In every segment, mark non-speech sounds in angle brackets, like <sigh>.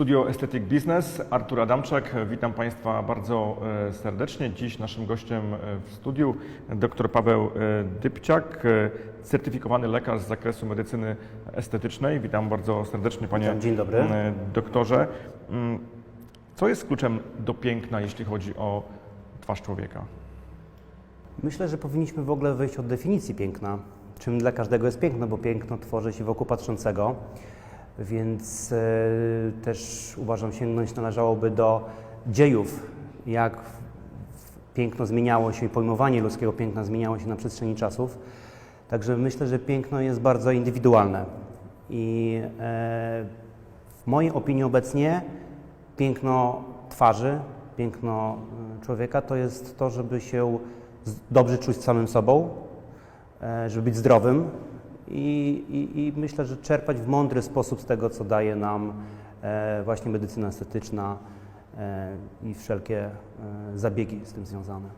Studio Aesthetic Business, Artur Adamczak. Witam Państwa bardzo e, serdecznie. Dziś naszym gościem e, w studiu dr Paweł e, Dybciak, certyfikowany lekarz z zakresu medycyny estetycznej. Witam bardzo serdecznie Panie dzień dobry. doktorze. Co jest kluczem do piękna, jeśli chodzi o twarz człowieka? Myślę, że powinniśmy w ogóle wyjść od definicji piękna. Czym dla każdego jest piękno, bo piękno tworzy się wokół patrzącego. Więc e, też uważam, sięgnąć należałoby do dziejów, jak piękno zmieniało się i pojmowanie ludzkiego piękna zmieniało się na przestrzeni czasów. Także myślę, że piękno jest bardzo indywidualne. I e, w mojej opinii obecnie piękno twarzy, piękno y, człowieka to jest to, żeby się dobrze czuć samym sobą, e, żeby być zdrowym i, i, i myślę, że czerpać w mądry sposób z tego, co daje nam e, właśnie medycyna estetyczna e, i wszelkie e, zabiegi z tym związane.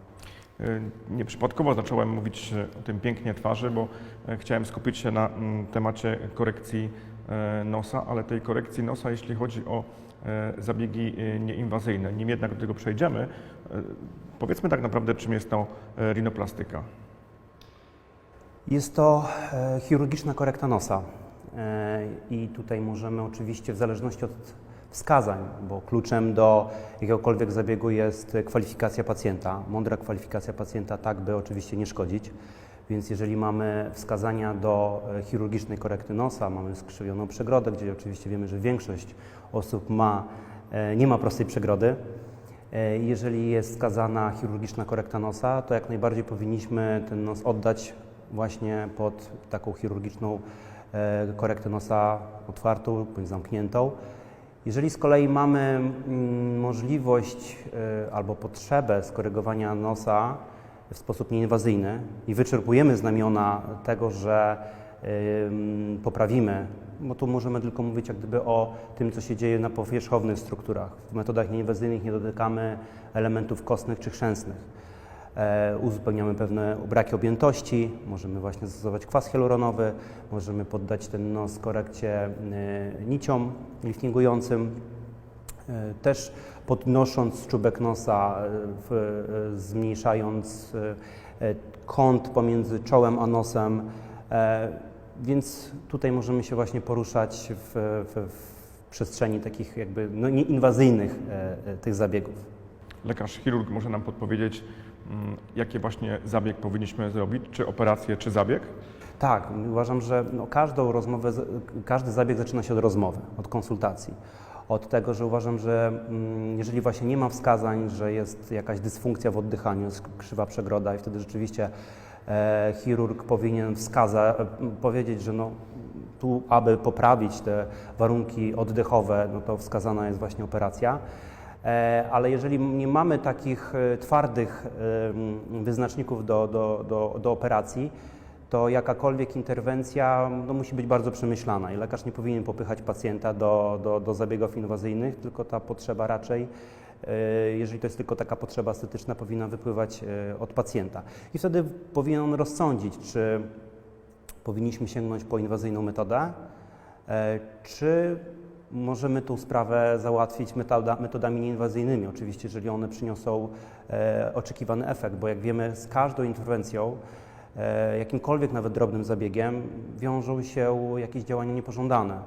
E, Nieprzypadkowo zacząłem mówić e, o tym pięknie twarzy, bo e, chciałem skupić się na mm, temacie korekcji e, nosa, ale tej korekcji nosa, jeśli chodzi o e, zabiegi e, nieinwazyjne. Nim jednak do tego przejdziemy, e, powiedzmy tak naprawdę, czym jest to e, rinoplastyka. Jest to e, chirurgiczna korekta nosa e, i tutaj możemy oczywiście w zależności od wskazań, bo kluczem do jakiegokolwiek zabiegu jest kwalifikacja pacjenta, mądra kwalifikacja pacjenta, tak by oczywiście nie szkodzić. Więc jeżeli mamy wskazania do e, chirurgicznej korekty nosa, mamy skrzywioną przegrodę, gdzie oczywiście wiemy, że większość osób ma, nie ma prostej przegrody, Jeżeli jest skazana chirurgiczna korekta nosa, to jak najbardziej powinniśmy ten nos oddać właśnie pod taką chirurgiczną e, korektę nosa otwartą bądź zamkniętą. Jeżeli z kolei mamy mm, możliwość e, albo potrzebę skorygowania nosa w sposób nieinwazyjny i wyczerpujemy znamiona tego, że poprawimy, bo tu możemy tylko mówić jak gdyby o tym, co się dzieje na powierzchownych strukturach. W metodach nieinwazyjnych nie dotykamy elementów kostnych czy chrzęsnych. E, uzupełniamy pewne braki objętości, możemy właśnie zastosować kwas hialuronowy, możemy poddać ten nos korekcie y, niciom liftingującym, E, Też podnosząc czubek nosa, e, e, zmniejszając e, e, kąt pomiędzy czołem a nosem, e, więc tutaj możemy się właśnie poruszać w, w, w przestrzeni takich jakby no, nieinwazyjnych e, e, tych zabiegów. Lekarz chirurg może nam podpowiedzieć, mm, jaki właśnie zabieg powinniśmy zrobić, czy operację, czy zabieg? Tak, uważam, że no, każdą rozmowę, każdy zabieg zaczyna się od rozmowy, od konsultacji. Od tego, że uważam, że mm, jeżeli właśnie nie ma wskazań, że jest jakaś dysfunkcja w oddychaniu, jest krzywa przegroda i wtedy rzeczywiście e, chirurg powinien wskazać, powiedzieć, że no, tu, aby poprawić te warunki oddechowe, no to wskazana jest właśnie operacja. E, Ale jeżeli nie mamy takich e, twardych wyznaczników do, do, do, do operacji, to jakakolwiek interwencja no, musi być bardzo przemyślana i lekarz nie powinien popychać pacjenta do, do, do zabiegów inwazyjnych, tylko ta potrzeba raczej, e, jeżeli to jest tylko taka potrzeba estetyczna, powinna wypływać od pacjenta. I wtedy powinien on rozsądzić, czy powinniśmy sięgnąć po inwazyjną metodę, czy możemy tą sprawę załatwić metoda, metodami nieinwazyjnymi, oczywiście, jeżeli one przyniosą e, oczekiwany efekt, bo jak wiemy, z każdą interwencją, e, jakimkolwiek nawet drobnym zabiegiem, wiążą się jakieś działania niepożądane.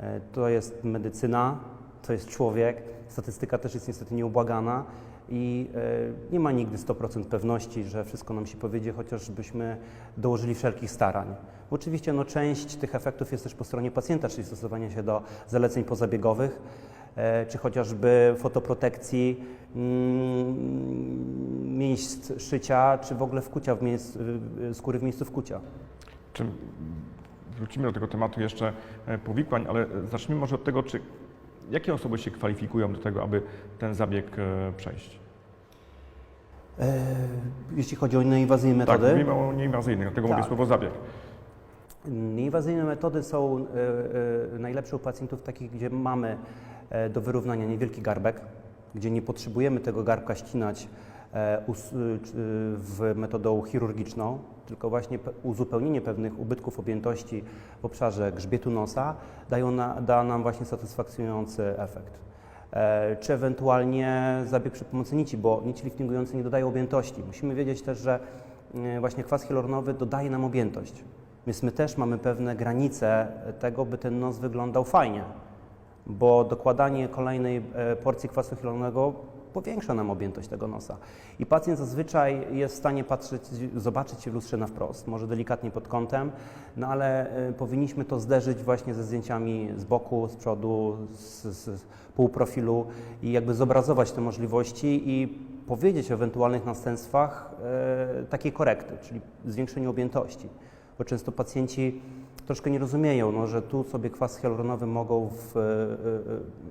E, to jest medycyna, to jest człowiek, statystyka też jest niestety nieubłagana i e, nie ma nigdy 100% pewności, że wszystko nam się powiedzie, chociażbyśmy dołożyli wszelkich starań. Oczywiście no, część tych efektów jest też po stronie pacjenta, czyli stosowania się do zaleceń pozabiegowych, e, czy chociażby fotoprotekcji mm, miejsc szycia, czy w ogóle wkucia w miejsc, skóry w miejscu wkucia. Czy wrócimy do tego tematu jeszcze e, powikłań, ale zacznijmy może od tego, czy jakie osoby się kwalifikują do tego, aby ten zabieg przejść? E, jeśli chodzi o nieinwazyjne Tak, metody, mówimy o nieinwazyjnych, dlatego Tak. mówię słowo zabieg. Nieinwazyjne metody są e, e, najlepsze u pacjentów takich, gdzie mamy do wyrównania niewielki garbek, gdzie nie potrzebujemy tego garbka ścinać w metodą chirurgiczną, tylko właśnie pe- uzupełnienie pewnych ubytków objętości w obszarze grzbietu nosa dają na, da nam właśnie satysfakcjonujący efekt. E, Czy ewentualnie zabieg przy pomocy nici, bo nici liftingujące nie dodają objętości. Musimy wiedzieć też, że e, właśnie kwas hialuronowy dodaje nam objętość. Więc my też mamy pewne granice tego, by ten nos wyglądał fajnie, bo dokładanie kolejnej e, porcji kwasu hialuronowego powiększa nam objętość tego nosa. I pacjent zazwyczaj jest w stanie patrzeć, zobaczyć się w lustrze na wprost, może delikatnie pod kątem, no ale e, powinniśmy to zderzyć właśnie ze zdjęciami z boku, z przodu, z, z półprofilu i jakby zobrazować te możliwości i powiedzieć o ewentualnych następstwach e, takiej korekty, czyli zwiększeniu objętości. Bo często pacjenci troszkę nie rozumieją, no, że tu sobie kwas hialuronowy mogą w, e, e,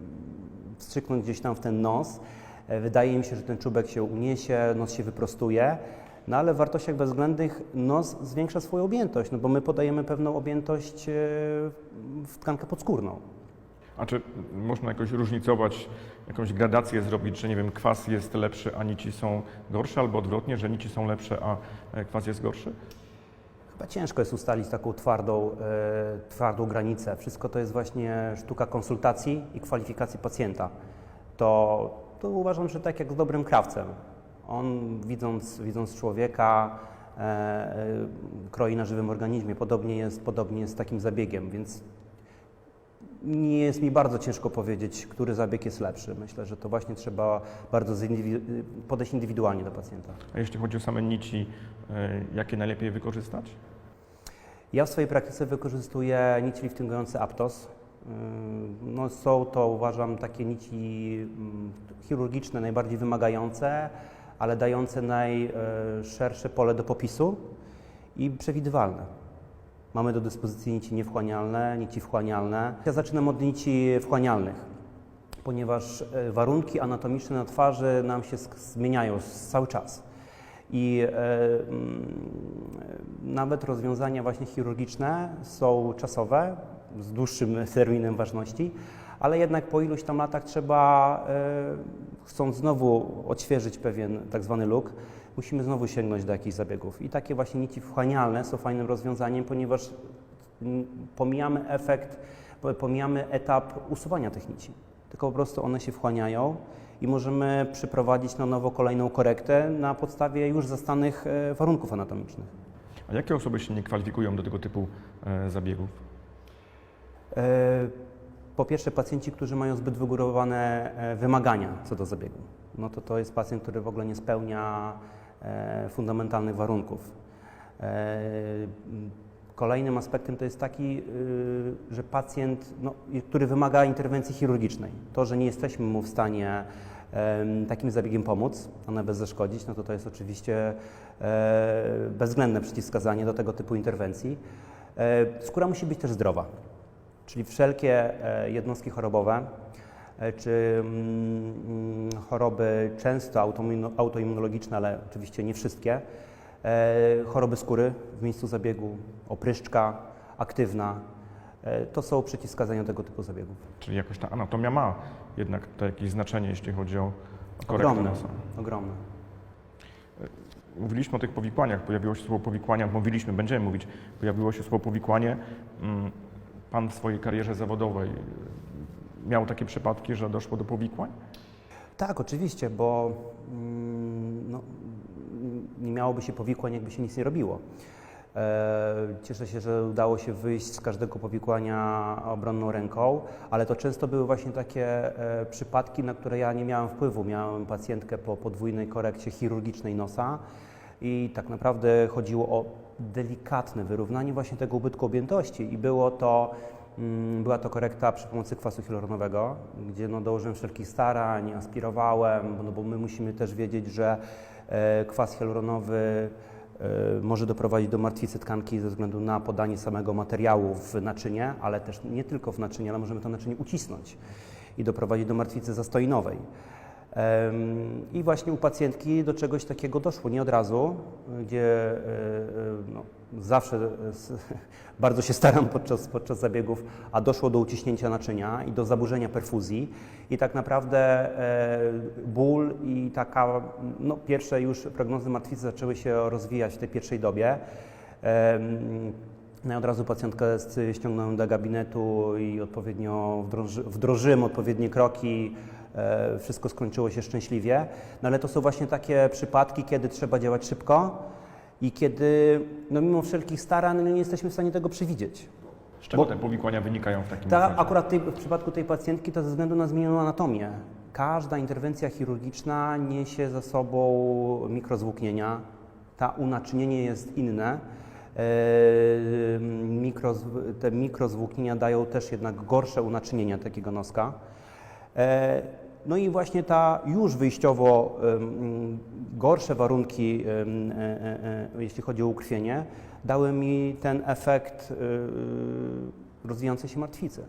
wstrzyknąć gdzieś tam w ten nos. E, Wydaje im się, że ten czubek się uniesie, nos się wyprostuje, no ale w wartościach bezwzględnych nos zwiększa swoją objętość, no bo my podajemy pewną objętość e, w tkankę podskórną. A czy można jakoś różnicować, jakąś gradację zrobić, że nie wiem, kwas jest lepszy, a nici są gorsze, albo odwrotnie, że nici są lepsze, a e, kwas jest gorszy? Chyba ciężko jest ustalić taką twardą, e, twardą granicę. Wszystko to jest właśnie sztuka konsultacji i kwalifikacji pacjenta. To, to uważam, że tak jak z dobrym krawcem. On widząc, widząc człowieka, e, e, kroi na żywym organizmie. Podobnie jest, podobnie jest z takim zabiegiem, więc nie jest mi bardzo ciężko powiedzieć, który zabieg jest lepszy. Myślę, że to właśnie trzeba bardzo zindywi- podejść indywidualnie do pacjenta. A jeśli chodzi o same nici, e, jakie najlepiej wykorzystać? Ja w swojej praktyce wykorzystuję nici liftingujące Aptos. Ym, No, są to uważam takie nici mm, chirurgiczne, najbardziej wymagające, ale dające najszersze pole do popisu i przewidywalne. Mamy do dyspozycji nici niewchłanialne, nici wchłanialne. Ja zaczynam od nici wchłanialnych, ponieważ e, warunki anatomiczne na twarzy nam się zmieniają cały czas. I e, mm, nawet rozwiązania właśnie chirurgiczne są czasowe, z dłuższym terminem ważności, ale jednak po iluś tam latach trzeba, e, chcąc znowu odświeżyć pewien tak zwany look, musimy znowu sięgnąć do jakichś zabiegów. I takie właśnie nici wchłanialne są fajnym rozwiązaniem, ponieważ pomijamy efekt, po- pomijamy etap usuwania tych nici. Tylko po prostu one się wchłaniają i możemy przeprowadzić na nowo kolejną korektę na podstawie już zastanych e, warunków anatomicznych. A jakie osoby się nie kwalifikują do tego typu e, zabiegów? E, Po pierwsze, pacjenci, którzy mają zbyt wygórowane e, wymagania co do zabiegu. No to to jest pacjent, który w ogóle nie spełnia e, fundamentalnych warunków. Kolejnym aspektem to jest taki, że pacjent, no, który wymaga interwencji chirurgicznej. To, że nie jesteśmy mu w stanie takim zabiegiem pomóc, a nawet zaszkodzić, no to to jest oczywiście bezwzględne przeciwwskazanie do tego typu interwencji. Skóra musi być też zdrowa. Czyli wszelkie e, jednostki chorobowe, e, czy mm, mm, choroby często autoimmuno- autoimmunologiczne, ale oczywiście nie wszystkie, e, choroby skóry w miejscu zabiegu, opryszczka aktywna, to są przeciwwskazania tego typu zabiegów. Czyli jakoś ta anatomia ma jednak to jakieś znaczenie, jeśli chodzi o korektę Ogromne, nosa. ogromne. Mówiliśmy o tych powikłaniach, pojawiło się słowo powikłania, mówiliśmy, będziemy mówić, pojawiło się słowo powikłanie. Pan w swojej karierze zawodowej miał takie przypadki, że doszło do powikłań? Tak, oczywiście, bo mm, no, nie miałoby się powikłań, jakby się nic nie robiło. E, Cieszę się, że udało się wyjść z każdego powikłania obronną ręką, ale to często były właśnie takie e, przypadki, na które ja nie miałem wpływu. Miałem pacjentkę po podwójnej korekcie chirurgicznej nosa i tak naprawdę chodziło o delikatne wyrównanie właśnie tego ubytku objętości i było to Mm, Była to korekta przy pomocy kwasu hialuronowego, gdzie no, dołożyłem wszelkich starań, aspirowałem, no, bo my musimy też wiedzieć, że e, kwas hialuronowy e, może doprowadzić do martwicy tkanki ze względu na podanie samego materiału w naczynie, ale też nie tylko w naczynie, ale możemy to naczynie ucisnąć i doprowadzić do martwicy zastoinowej. I właśnie u pacjentki do czegoś takiego doszło, nie od razu, gdzie e, e, no, zawsze e, <laughs> bardzo się staram podczas, podczas zabiegów, a doszło do uciśnięcia naczynia i do zaburzenia perfuzji. I tak naprawdę ból i taka, no pierwsze już prognozy martwicy zaczęły się rozwijać w tej pierwszej dobie. No i od razu pacjentkę ściągnąłem do gabinetu i odpowiednio wdroży, wdrożyłem odpowiednie kroki. E, Wszystko skończyło się szczęśliwie. No ale to są właśnie takie przypadki, kiedy trzeba działać szybko i kiedy no mimo wszelkich starań no nie jesteśmy w stanie tego przewidzieć. Z czego Bo- te powikłania wynikają w takim Ta, akurat tej, w przypadku tej pacjentki to ze względu na zmienioną anatomię. Każda interwencja chirurgiczna niesie za sobą mikrozwłóknienia. Ta unaczynienie jest inne. Eee, mikrozw- te mikrozwłóknienia dają też jednak gorsze unaczynienie takiego noska. Eee, No i właśnie ta już wyjściowo gorsze warunki, e, e, e, jeśli chodzi o ukrwienie, dały mi ten efekt y, rozwijającej się martwicy.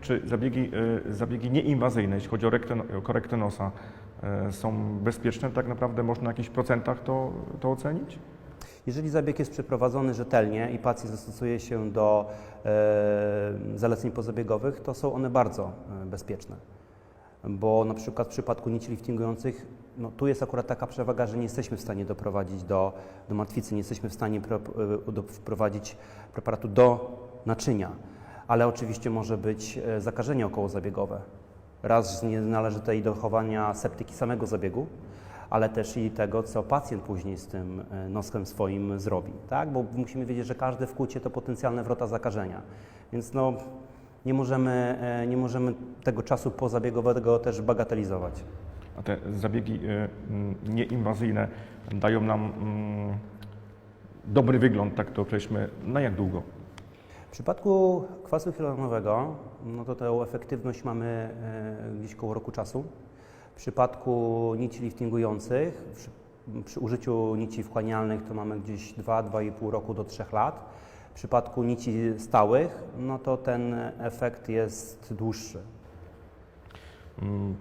Czy zabiegi, y, zabiegi nieinwazyjne, jeśli chodzi o, korektę nosa, są bezpieczne? Tak naprawdę można w jakichś procentach to, to ocenić? Jeżeli zabieg jest przeprowadzony rzetelnie i pacjent zastosuje się do e, zaleceń pozabiegowych, to są one bardzo bezpieczne. Bo na przykład w przypadku nici liftingujących, no tu jest akurat taka przewaga, że nie jesteśmy w stanie doprowadzić do, do martwicy, nie jesteśmy w stanie pro, e, do, wprowadzić preparatu do naczynia, ale oczywiście może być e, zakażenie okołozabiegowe. Raz z nienależytej dochowania septyki samego zabiegu, ale też i tego, co pacjent później z tym e, nosem swoim zrobi, tak? Bo musimy wiedzieć, że każde wkłucie to potencjalne wrota zakażenia, więc no, nie, możemy, e, nie możemy tego czasu pozabiegowego też bagatelizować. A te zabiegi mm, nieinwazyjne dają nam dobry wygląd, tak to określmy, na jak długo? W przypadku kwasu hialuronowego, no to tę efektywność mamy e, gdzieś koło roku czasu. W przypadku nici liftingujących, przy, przy użyciu nici wchłanialnych to mamy gdzieś 2-2,5 roku do 3 lat. W przypadku nici stałych, no to ten efekt jest dłuższy. Mm,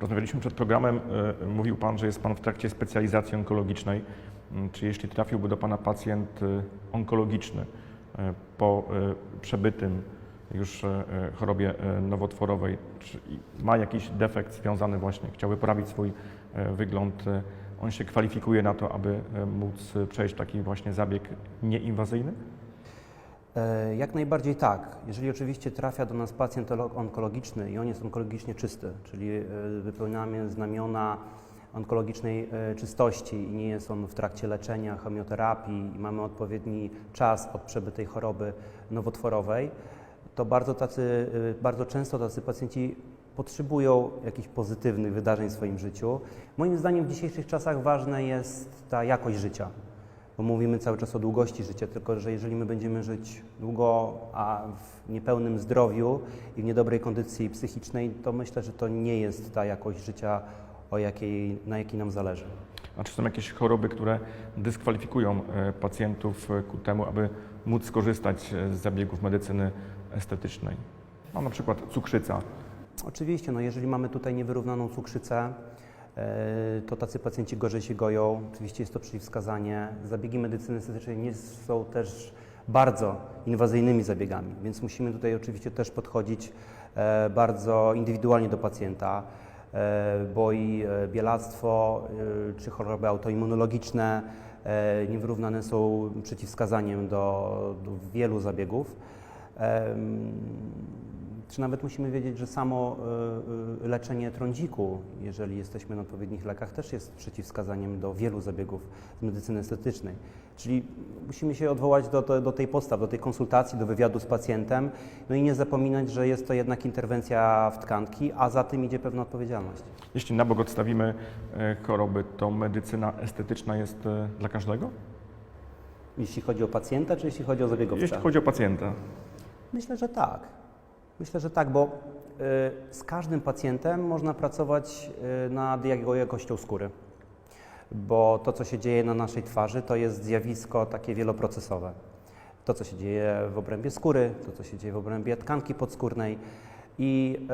Rozmawialiśmy przed programem, y, mówił Pan, że jest Pan w trakcie specjalizacji onkologicznej. Mm, Czy jeśli trafiłby do Pana pacjent y, onkologiczny y, po przebytym już y, y, chorobie y, nowotworowej, czy ma jakiś defekt związany właśnie, chciałby poprawić swój wygląd, on się kwalifikuje na to, aby móc przejść taki właśnie zabieg nieinwazyjny? E, Jak najbardziej tak. Jeżeli oczywiście trafia do nas pacjent olo- onkologiczny i on jest onkologicznie czysty, czyli e, wypełniamy znamiona onkologicznej e, czystości i nie jest on w trakcie leczenia, chemioterapii i mamy odpowiedni czas od przebytej choroby nowotworowej, to bardzo, tacy, e, bardzo często tacy pacjenci potrzebują jakichś pozytywnych wydarzeń w swoim życiu. Moim zdaniem w dzisiejszych czasach ważna jest ta jakość życia bo mówimy cały czas o długości życia, tylko że jeżeli my będziemy żyć długo, a w niepełnym zdrowiu i w niedobrej kondycji psychicznej, to myślę, że to nie jest ta jakość życia, o jakiej, na jakiej nam zależy. A czy są jakieś choroby, które dyskwalifikują e, pacjentów e, ku temu, aby móc skorzystać e, z zabiegów medycyny estetycznej? No, na przykład cukrzyca. Oczywiście, no jeżeli mamy tutaj niewyrównaną cukrzycę, e, to tacy pacjenci gorzej się goją. Oczywiście jest to przeciwwskazanie. Zabiegi medycyny estetycznej nie są też bardzo inwazyjnymi zabiegami, więc musimy tutaj oczywiście też podchodzić e, bardzo indywidualnie do pacjenta, e, bo i bielactwo czy choroby autoimmunologiczne niewyrównane są przeciwwskazaniem do, do wielu zabiegów. Czy nawet musimy wiedzieć, że samo y, y, leczenie trądziku, jeżeli jesteśmy na odpowiednich lekach, też jest przeciwwskazaniem do wielu zabiegów z medycyny estetycznej. Czyli musimy się odwołać do, do, do tej podstaw, do tej konsultacji, do wywiadu z pacjentem, no i nie zapominać, że jest to jednak interwencja w tkanki, a za tym idzie pewna odpowiedzialność. Jeśli na bok odstawimy e, choroby, to medycyna estetyczna jest e, dla każdego? Jeśli chodzi o pacjenta, czy jeśli chodzi o zabiegowca? Jeśli chodzi o pacjenta. Myślę, że tak. Myślę, że tak, bo y, z każdym pacjentem można pracować y, nad jego jakością skóry. Bo to, co się dzieje na naszej twarzy, to jest zjawisko takie wieloprocesowe. To, co się dzieje w obrębie skóry, to, co się dzieje w obrębie tkanki podskórnej. I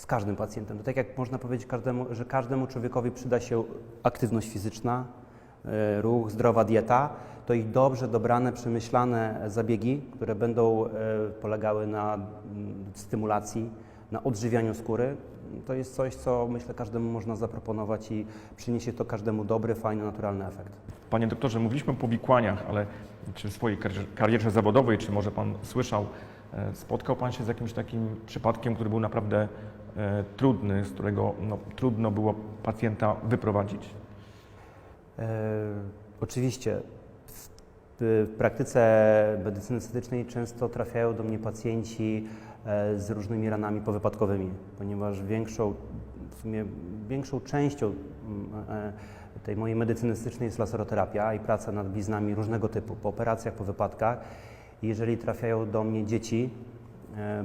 z każdym pacjentem. To tak jak można powiedzieć, każdemu, że każdemu człowiekowi przyda się aktywność fizyczna, e, ruch, zdrowa dieta, to i dobrze dobrane, przemyślane zabiegi, które będą e, polegały na mm, stymulacji, na odżywianiu skóry, to jest coś, co myślę każdemu można zaproponować i przyniesie to każdemu dobry, fajny, naturalny efekt. Panie doktorze, mówiliśmy o powikłaniach, ale czy w swojej karierze, zawodowej, czy może Pan słyszał, e, spotkał Pan się z jakimś takim przypadkiem, który był naprawdę e, trudny, z którego no, trudno było pacjenta wyprowadzić? E, oczywiście w, praktyce medycyny estetycznej często trafiają do mnie pacjenci e, z różnymi ranami powypadkowymi, ponieważ większą, w sumie większą częścią e, tej mojej medycyny estetycznej jest laseroterapia i praca nad bliznami różnego typu, po operacjach, po wypadkach. Jeżeli trafiają do mnie dzieci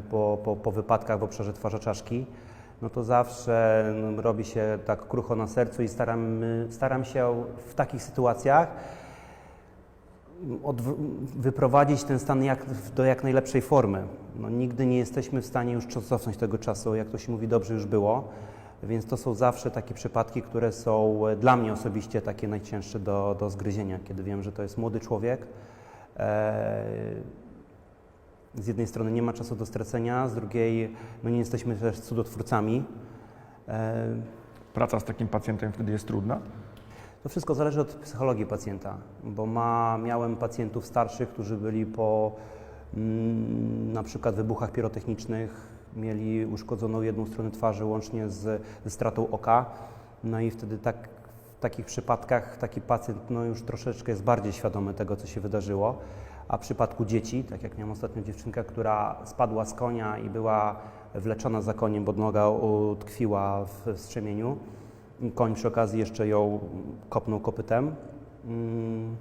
po, po, po wypadkach w obszarze twarza czaszki, no to zawsze no, robi się tak krucho na sercu i staram, staram się w takich sytuacjach odw- wyprowadzić ten stan jak, do jak najlepszej formy. No, nigdy nie jesteśmy w stanie już cofnąć tego czasu, jak to się mówi, dobrze już było. Więc to są zawsze takie przypadki, które są dla mnie osobiście takie najcięższe do, do zgryzienia, kiedy wiem, że to jest młody człowiek. E, z jednej strony nie ma czasu do stracenia, z drugiej no nie jesteśmy też cudotwórcami. E, Praca z takim pacjentem wtedy jest trudna? To wszystko zależy od psychologii pacjenta, bo ma, miałem pacjentów starszych, którzy byli po mm, na przykład wybuchach pirotechnicznych, mieli uszkodzoną jedną stronę twarzy łącznie z, ze stratą oka. No i wtedy tak, w takich przypadkach taki pacjent no już troszeczkę jest bardziej świadomy tego, co się wydarzyło. A w przypadku dzieci, tak jak miałem ostatnio dziewczynkę, która spadła z konia i była wleczona za koniem, bo noga utkwiła w, w strzemieniu, koń przy okazji jeszcze ją kopnął kopytem. Mm,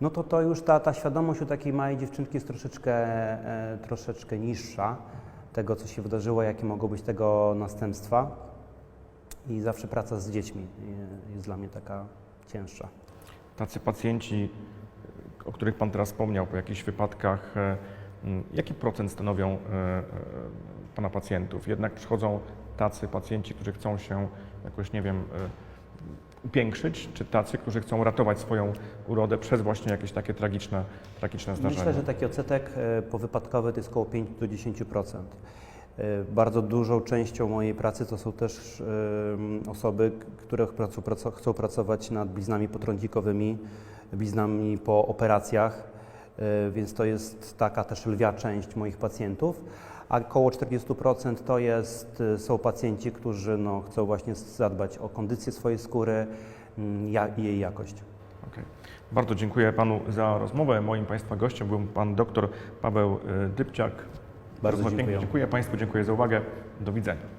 No to to już ta, ta świadomość u takiej małej dziewczynki jest troszeczkę, e, troszeczkę niższa tego, co się wydarzyło, jakie mogą być tego następstwa. I zawsze praca z dziećmi e, jest dla mnie taka cięższa. Tacy pacjenci, o których Pan teraz wspomniał, po jakichś wypadkach, e, jaki procent stanowią e, e, Pana pacjentów? Jednak przychodzą tacy pacjenci, którzy chcą się jakoś, nie wiem, upiększyć, czy tacy, którzy chcą ratować swoją urodę przez właśnie jakieś takie tragiczne, tragiczne zdarzenia? Myślę, że taki odsetek powypadkowy to jest około 5 do 10%. E, Bardzo dużą częścią mojej pracy to są też osoby, które chcą pracować nad bliznami potrądzikowymi, bliznami po operacjach, e, więc to jest taka też lwia część moich pacjentów. A około 40% to jest, e, są pacjenci, którzy no, chcą właśnie zadbać o kondycję swojej skóry mm, i jej jakość. Okej. Bardzo dziękuję Panu za rozmowę. Moim Państwa gościem był Pan dr Paweł e, Dybciak. Bardzo dziękuję. Dziękuję Państwu, dziękuję za uwagę. Do widzenia.